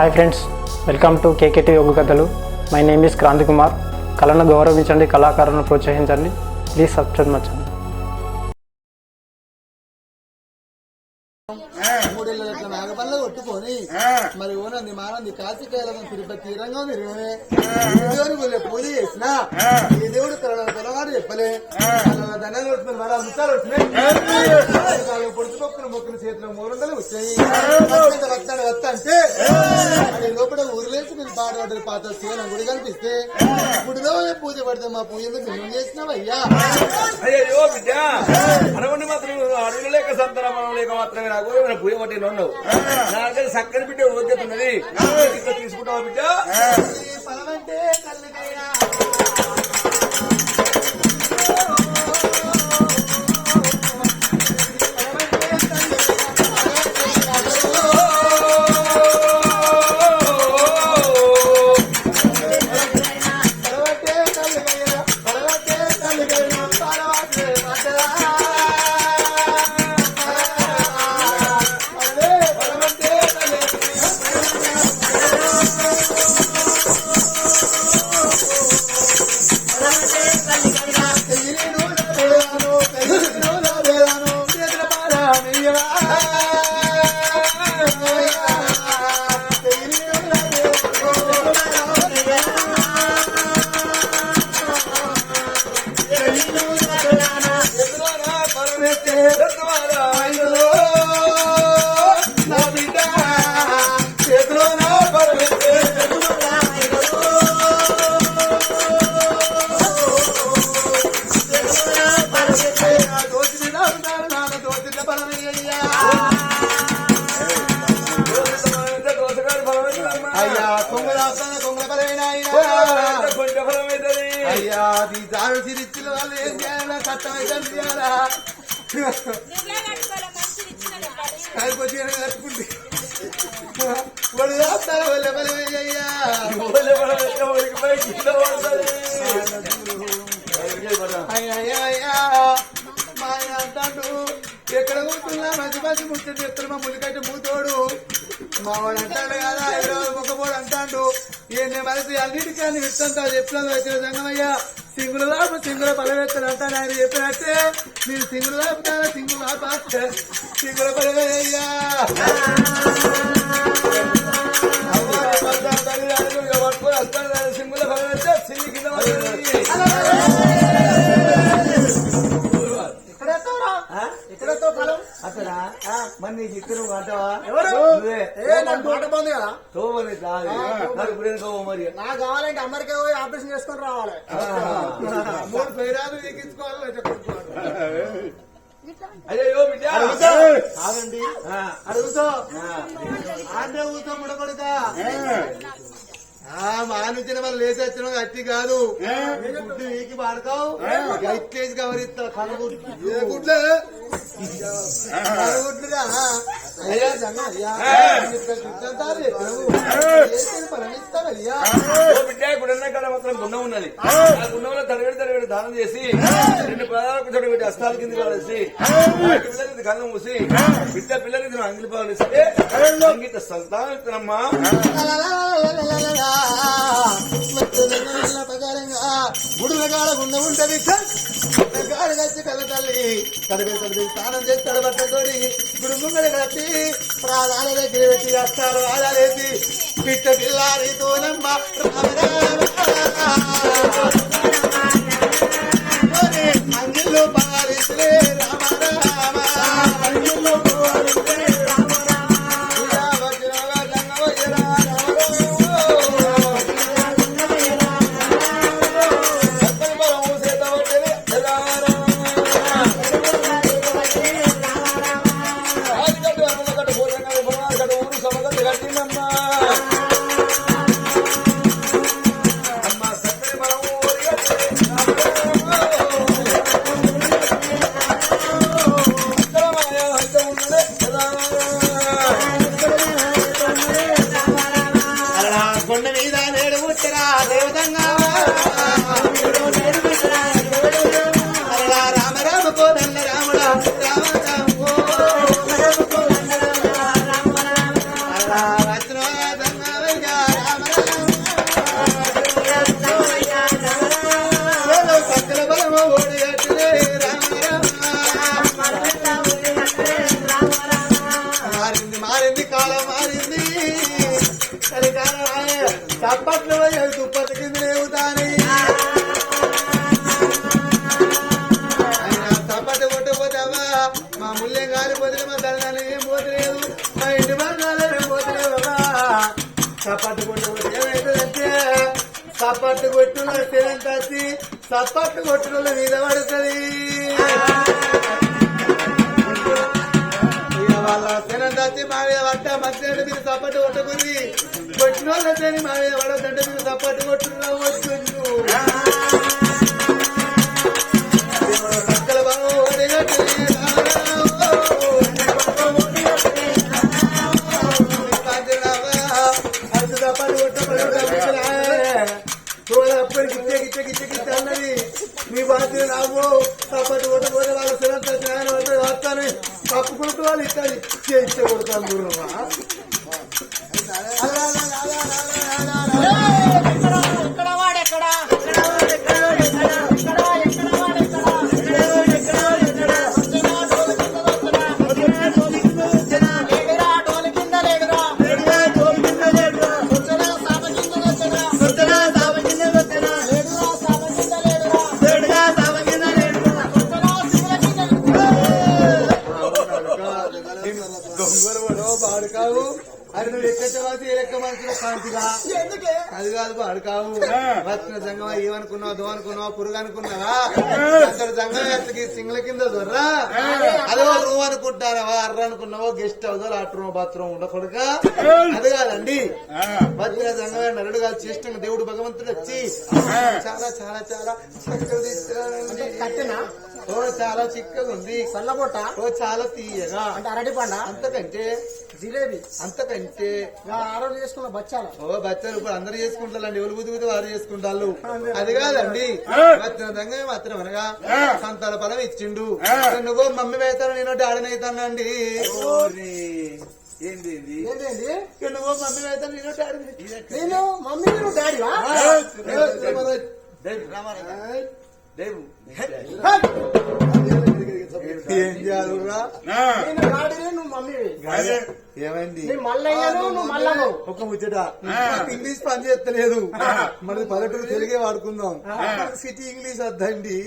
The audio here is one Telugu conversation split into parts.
Hi friends welcome to KKT యోగ కథలు my name is Kranthi Kumar కళను గౌరవించండి కళాకారులను ప్రోత్సహించండి. ప్లీజ్ సబ్స్క్రైబ్ మచ్చండి మరి ఓనంది మానంది కాశీకాయలం తిరుపతి తీరంగా తిరిగే దేవుని గుళ్ళే పూజ చేసిన ఈ దేవుడు తన తొలగాడు చెప్పలే. తన దండాలు కొట్టుకుని మరి ముత్తాలు వచ్చినాయి పొడుచు మొక్కలు మొక్కలు చేతిలో మూడుండలు వచ్చాయి. వస్తాడు వస్తా అంటే అది లోపల ఊరిలేసి మీరు పాడబడ్డారు పాత శివన గుడి కనిపిస్తే గుడిలో పూజ పడితే మా పూజ ఎందుకు నువ్వు చేసినావయ్యా అయ్యో బిడ్డ అనవండి మాత్రం అడవులు లేక సంతానం మనం లేక మాత్రమే నాకు ఏమైనా పూయ పట్టి ఉన్నావు? నా దగ్గర చక్కని బిడ్డ ఓద్యతున్నది తీసుకుంటావా బిడ్డ? వాడు అయ్యా అంటాడు ఎక్కడ కూర్చున్నా మంచి మంచి ముచ్చటి ఎక్కడ మా ములికట్టు మూతోడు మా వాడు అంటాడు. కదా హైదరాబాద్ ముఖపోడు అంటాడు ఏ మనసు అన్నిటికీ అని ఇస్తాను చెప్తాను వచ్చిన సంగమయ్యా? సింగులు దాపు సింగుల పలవెత్తలు అంటాను ఆయన చెప్పినట్టే. మీరు సింగులు దాపుతారా సింగులు దాపా సింగుల పలవయ్యా. సింగుల ఫలమైతే సింగి కింద అతడా మరి మాట బాగుంది కదా. తోమని. నాకు ఇప్పుడు ఎందుకో మరి. నాకు కావాలంటే అమెరికా పోయి ఆపరేషన్ చేసుకొని రావాలి. మూడు పేరాలు ఎక్కించుకోవాలి. అయ్యో బిడ్డ. ఆగండి. అడుగుతో ఊతో ముడకొడక మానుచిన వాళ్ళు లేచి వచ్చిన అట్టి కాదు. గుడ్డు వీకి పాడతావు ఎక్కేసి గమనిస్తా గుడ్లు అయ్యా జంగ బిడ్డ కాడ మాత్రం గుండం ఉన్నది. ఆ గుండంలో తరగడి తరగడి దానం చేసి రెండు పదాలకు చోట పెట్టి అస్తాల కింద కాలేసి పిల్లలకి కన్ను మూసి బిడ్డ పిల్లలకి అంగిలి పాలు ఇస్తే సంగీత గుడుల కాడ గుండ ఉంటది. కాడ కచ్చి కళ్ళ తల్లి కడిపి కడిపి స్నానం చేసి తడబట్టతోడి గుడి ముంగడ కట్టి ప్రాణాల దగ్గర పెట్టి అస్తారు ఆదాలేసి పిట్ట పిల్లారి తోనమ్మ అంగిల్లో పారిస్తే రామ తచ్చి చప్పట్లు మీద పడుతుంది. వాళ్ళ స్థిరం తచ్చి మా మీద మధ్య మీరు చప్పట్లు కొట్టుకుంది. కొట్టిన వాళ్ళ మా మీద పడద్దంటే మీరు చప్పట్లు కొట్టుకున్నా వచ్చు tali tali gente portando roba. ఎట్లకి సింగ్ల కింద దొర్రా అదో రూమ్ అనుకుంటారా? అర్ర అనుకున్నావో? గెస్ట్ హౌస్ లాట్రూమ్ బాత్రూమ్ ఉండకూడక అది కాదండి. సంగమే నరుడు కాదు చేష్టంగా దేవుడు భగవంతుడు వచ్చి చాలా చాలా చాలా చక్కగా ఓ చాలా చిక్కగా ఉంది సల్లబొట్ట ఓ చాలా తీయగా. అంటే అరటి పండ? అంతకంటే జిలేబీ? అంతకంటే ఆరోగ్యం చేసుకున్న బచ్చాల? ఓ బచ్చారు ఇప్పుడు అందరు చేసుకుంటారండి. ఎవరు బుద్ధి వారు చేసుకుంటారు అది కాదండి. దంగా మాత్రం అనగా సంతాన ఫలం ఇచ్చిండు. నువ్వు మమ్మీ వేస్తాను నేను డాడీ అవుతానండి ఏంది నువ్వు మమ్మీ వేస్తాను నేను డాడీ నేను మమ్మీ నువ్వు ఏం చేయాలిరా మమ్మీవి ఏమైంది? ఒక ముచ్చట. ఇంగ్లీష్ పని చేస్తలేదు. మరి పల్లెటూరు తెలుగే వాడుకుందాం. సిటీ ఇంగ్లీష్ వద్దండి.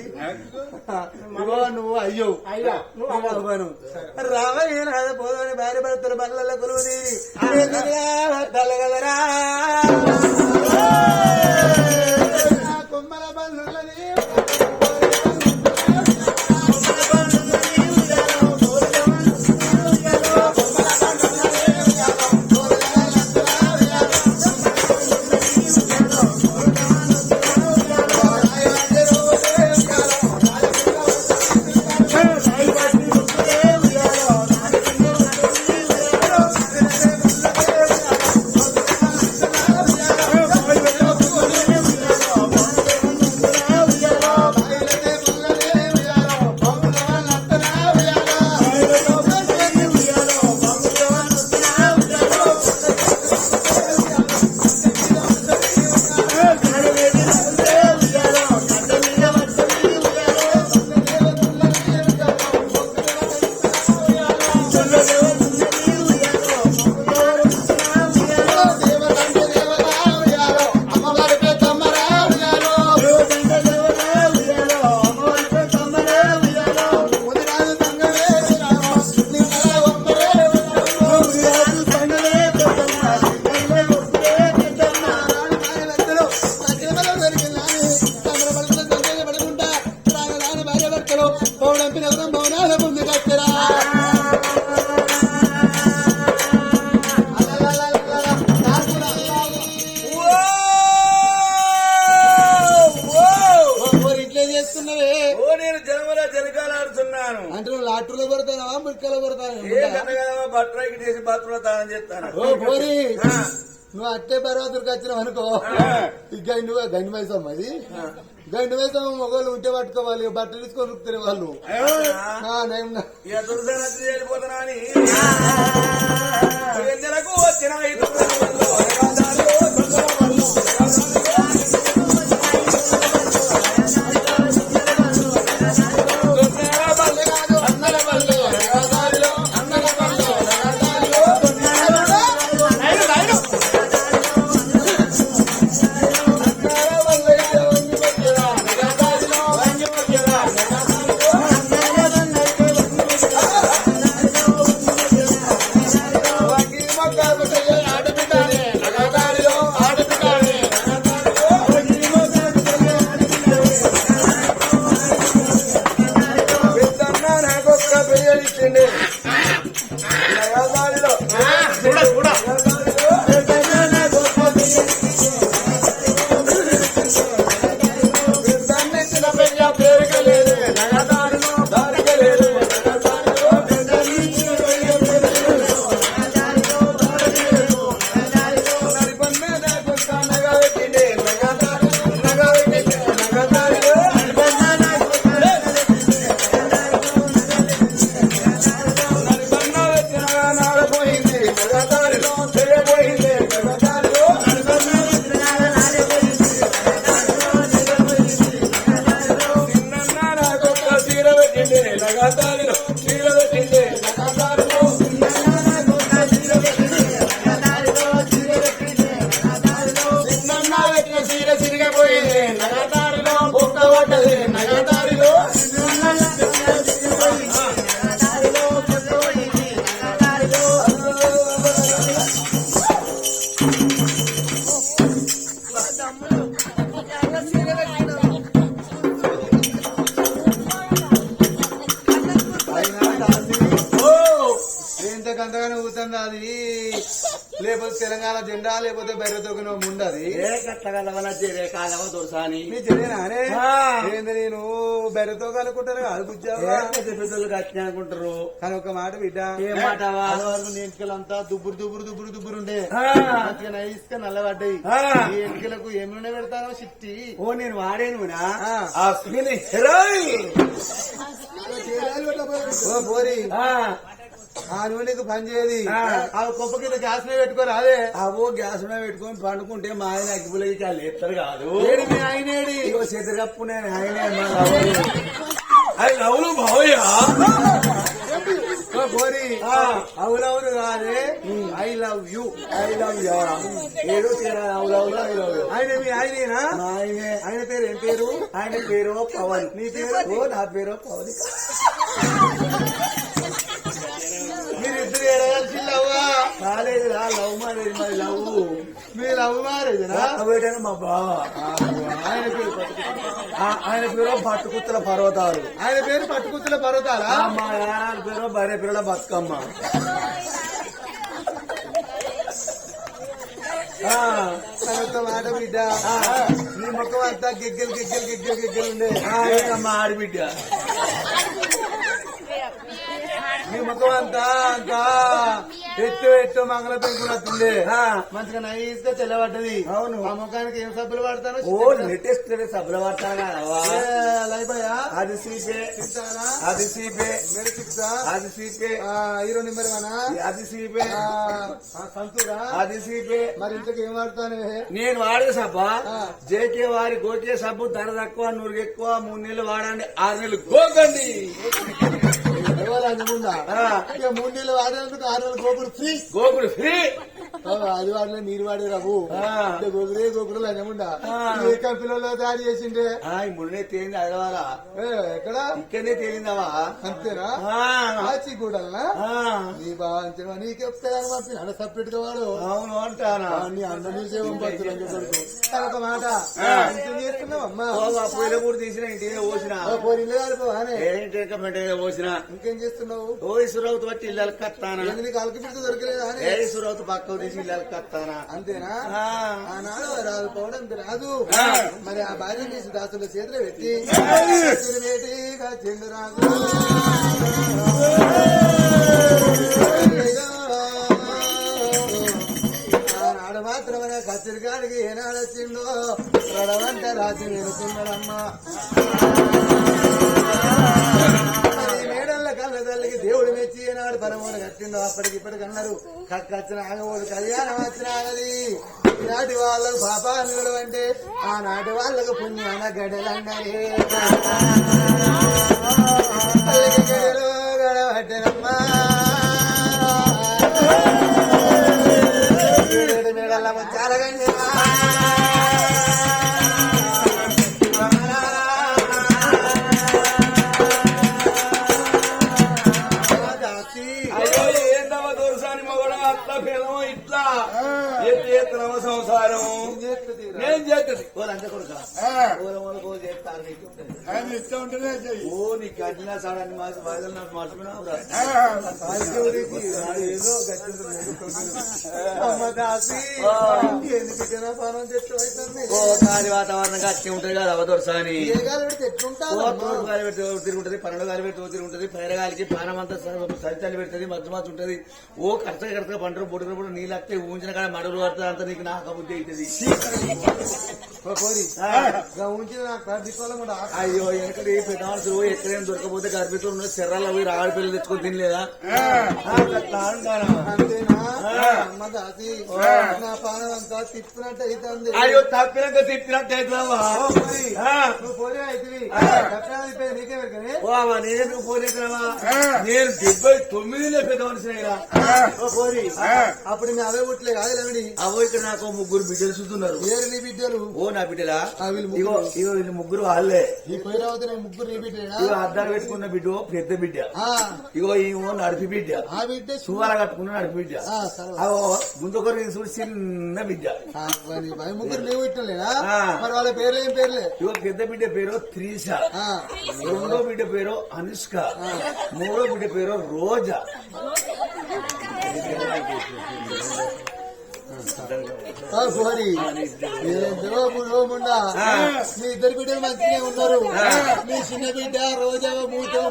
నువ్వు నువ్వు అయ్యో. అయ్యా నువ్వు రామయ్య నాద పోదని భార్య భర్తలు బల్లల కొలువుది. అంటే నువ్వు లాటరీలో పడతావా ముక్కలో ఏ పడతావా కనగా బట్టరాకి చేసి బాత్రూంలో తానం చేస్తాను. ఓ ఆ. నువ్వు అట్టే పర్వతుడికి వచ్చినావు అనుకో. ఈ గండి గండి మైసమ్మ అది గండి మైసమ్మ మొగోళ్ళు ఉంటే పట్టుకోవాలి బట్టలు తీసుకొని ఉరుకుతారు వాళ్ళు. ఆ, కూడా. జగదలు ఐదు తెలంగాణ జెండా లేకపోతే బయట తొక్కిన ముండది ఏ కట్టగలవన చేరే కాలవ దొరసాని? నీ జడేనానే ఆ. ఏంది నేను బెర్రతో కనుకుంటాను కాదు బుజ్జావా పెద్ద పెద్దలు కట్టిన అనుకుంటారు. కానీ ఒక మాట బిడ్డ ఏం మాటవా? అదివరకు నీ ఎంటికలంతా దుబ్బురు దుబ్బురు దుబ్బురు దుబ్బురు ఉండే. మంచిగా నైస్గా నల్లబడ్డాయి. ఈ ఎంటికలకు ఏమి నూనె పెడతానో చిట్టి. ఓ నేను వాడేను పోరి. ఆ, నూనెకు పని చేయది. ఆ. కుప్ప కింద గ్యాస్ మీద పెట్టుకోరు అదే అవో గ్యాస్ మీద పెట్టుకొని పండుకుంటే మా ఆయన అగ్గిపులకి కాదు. ఏడి మీ ఆయనేడి? ఇగో కప్పు నేను ఆయనే మా లవరు. అది బావయ్యా. అవునవును కాదే. I love you. I love I love you. ఆయన మీ ఆయనేనా? ఆయనే. ఆయన పేరు ఏం పేరు? ఆయన పేరు పవన్. నీ పేరు? నా పేరు పవన్. ఏడవలసిందవ్వా కాలేదు రా లవ్ మ్యారేజ్ మరి లవ్. మీ లవ్ మ్యారేజనా కాబట్టే మా బావ. ఆయన పేరు ఆయన పేరు పట్టుకుత్తల పర్వతాలు. ఆయన పేరు పట్టుకుతుల పర్వతాలా? మా నాన్న పేరు భార్య పేరుల బతుకమ్మ. మాట బిడ్డ. నీ ముఖం అంతా గిగ్గలు గిగ్గలు గిగ్గలు గిగ్గలు ఉండే. మా ఆడబిడ్డ? నీ ముఖం అంతా అంతా ఎత్తు ఎత్తు మంగళ పెంకున్నట్టుండే మంచిగా నైస్గా తెల్లబడ్డది. అవును. ఆ ముఖానికి ఏం సబ్బులు పడతాను ఓ లేటెస్ట్ సభ్యుల పడతానా అది సీపే. అది సీపే. అది సీపే. హీరో నెంబర్ వనా అది సీపే. సంతూరా? అది సీపే. మరి ఇంతకు ఏం వాడతాను? నేను వాడే సబ్బ. జేకే వారి గోకే సబ్బు ధర తక్కువ నూరు ఎక్కువ మూడు నెలలు వాడండి ఆరు నెలలు. గోకండి. ముందా ఆ. ఇక మూడు నెలలు ఆరు వాడేందుకు ఆరు నెలలు గోకుడు ఫ్రీ గోకుడు ఫ్రీ అది వాడలే మీరు వాడే గోకుడే గోకుడు లంజముండా ఆ. ఏ కంపెనీలో తయారు చేసిండే. మున్నే తేలింది ఏ, ఎక్కడ? ఇక్కడనే తేలిందవా? అంతేనా? నీ బాగా నీకే ఒక్కదాని పంపిన సపరేట్గా వాడు. అవును అంటానా? నీ సేవం పంచులు ఒక మాట. కూడా తీసిన ఇంటినే పోసిన. పోసిన. ఇంకేం చేస్తున్నావు? ఓ ఇసురవుతు బట్టి ఇళ్ళకి కత్తానా నీకు అలకి పిడితే దొరకలేదా అని? ఏ ఇళ్ళకి కత్తానా అంతేనా? ఆ, ఆనాడు రాదు పోవడానికి రాదు. మరి ఆ భార్య తీసి దాసుల చేతిలో పెట్టి వేటిగా చెందురాదు ఆనాడు మాత్రమే కత్తిరికాడికి ఏనాడు వచ్చిందో రడవంట రాత్రి వెళుతున్నాడమ్మా మరి మేడల్ల తల్లికి దేవుడు మెచ్చి ఏనాడు పరమోడు కట్టిందో అప్పటికి ఇప్పటికి అన్నారు కక్కచ్చిన ఆగవోడు కళ్యాణం వచ్చిన ఆగది. ఈనాటి వాళ్ళకు పాపాలు అంటే ఆనాటి వాళ్ళకు పుణ్యాన గడలండరే. ఓ నీ కట్టిన సాడని మాసి నాకు గాలి వాతావరణం కట్టి ఉంటది కదా అవదొరసాని గాలి పెడితే ఓ తిరుగుంటది పన్నెండు గాలి పెడితే ఓ తిరుగుంటది పైరగాలికి పానం అంతా సరిచలి పెడుతుంది మధ్య మధ్య ఉంటది. ఓ కడత కడత పంటలు పొడిన పొడి నీళ్ళు వస్తే ఊంచిన కాడ మడులు పడుతుంది అంత నీకు నాకు బుద్ధి అవుతుంది ఉంచిన నాకు ఎక్కడ పెద్ద మనుషులు ఎక్కడైనా దొరకపోతే గర్భితులు ఉన్న శర్రాలు అవి రాగడి పిల్లలు తెచ్చుకొని తినలేదా? అయ్యో తప్పినాక తిప్పినట్టు అవుతుందమ్మా. ఆ, నువ్వు పోరే అవుతుంది కట్టడం అయిపోయింది నీకే పెరకనే ఓ అమ్మా, నేనెందుకు పోలేదురామా? నేను డెబ్బై తొమ్మిదిలో పెద్ద మనిషి పోరి అప్పుడు మీ అవే పుట్టలే కాదు లేమిడి అవో ఇక్కడ నాకు ముగ్గురు బిడ్డలు చూస్తున్నారు. ఏరు నీ బిడ్డలు? ఓ నా బిడ్డలా? ఇగో ముగ్గురు. ఇగో వీళ్ళు ముగ్గురు వాళ్ళే. ఈ నీ ముగ్గురు నీ ఇగో అద్దాలు పెట్టుకున్న బిడ్డ పెద్ద బిడ్డ. ఇగో ఈమో నడిపి బిడ్డ. ఆ బిడ్డ సువాల కట్టుకున్న నడిపి బిడ్డ. అవో ముందొకరు చూసి చిన్న బిడ్డ. ముగ్గురు నీవు ఇట్టలేనా ఆ. మరి వాళ్ళ పేర్లు ఏం పేర్లే? ఇగో పెద్ద బిడ్డ పేరు త్రీష. రెండో బిడ్డ పేరు అనుష్క. మూడో బిడ్డ పేరు రోజా. ఏందో పురోముండా మీ ఇద్దరు బిడ్డలు మంచిగా ఉన్నారు. మీ చిన్న బిడ్డ రోజా మూతో?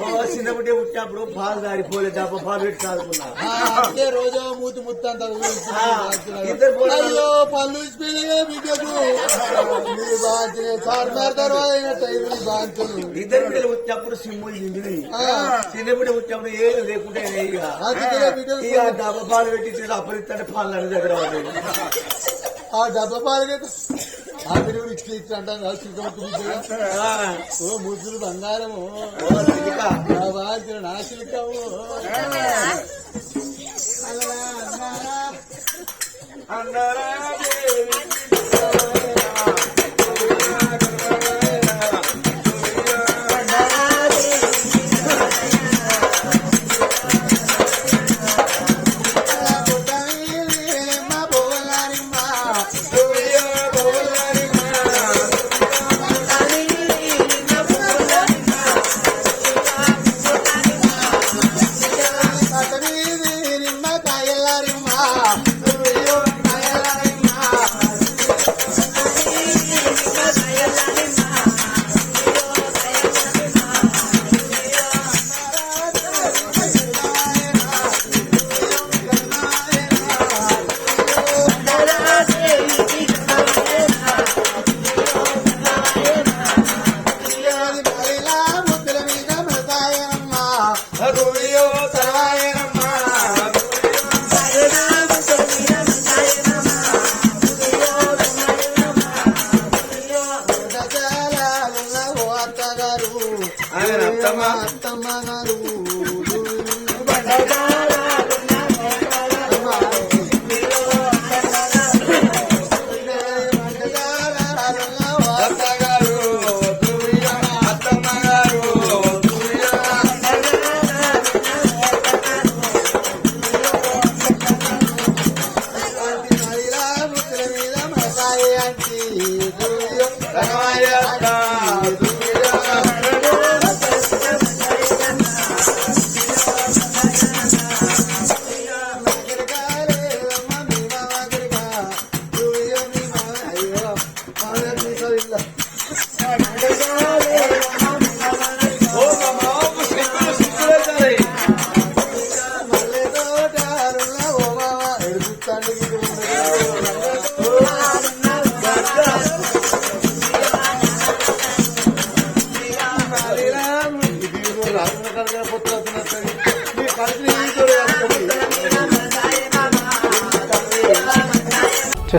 ఓ చిన్న పుట్టే పుట్టినప్పుడు పాలు దారిపోలే డబ్బా పాలు పెట్టి చదువుకున్నా ఆ, అంటే రోజా మూతి ముత్తంత. అయ్యో పళ్ళు ఇచ్చిపోయినాయే బిడ్డకు. మీ బాధ్యత చార్మార్ తర్వాత అయినట్టు బాధ్యతలు ఇద్దరు పిల్లలు పుట్టినప్పుడు సింహులు దింపినాయి చిన్న పుట్టే పుట్టినప్పుడు ఏం లేకుంటే ఇక బిడ్డలు పాలు పెట్టి ఇచ్చి అప్పరిస్తాంటే పాలు అన్ని దగ్గర. ఆ డబ్బా పాలకైతే ఆ ఇచ్చి ఇచ్చి అంటాం కాదు ఓ బంగారము. నా చిలుకము ఆయన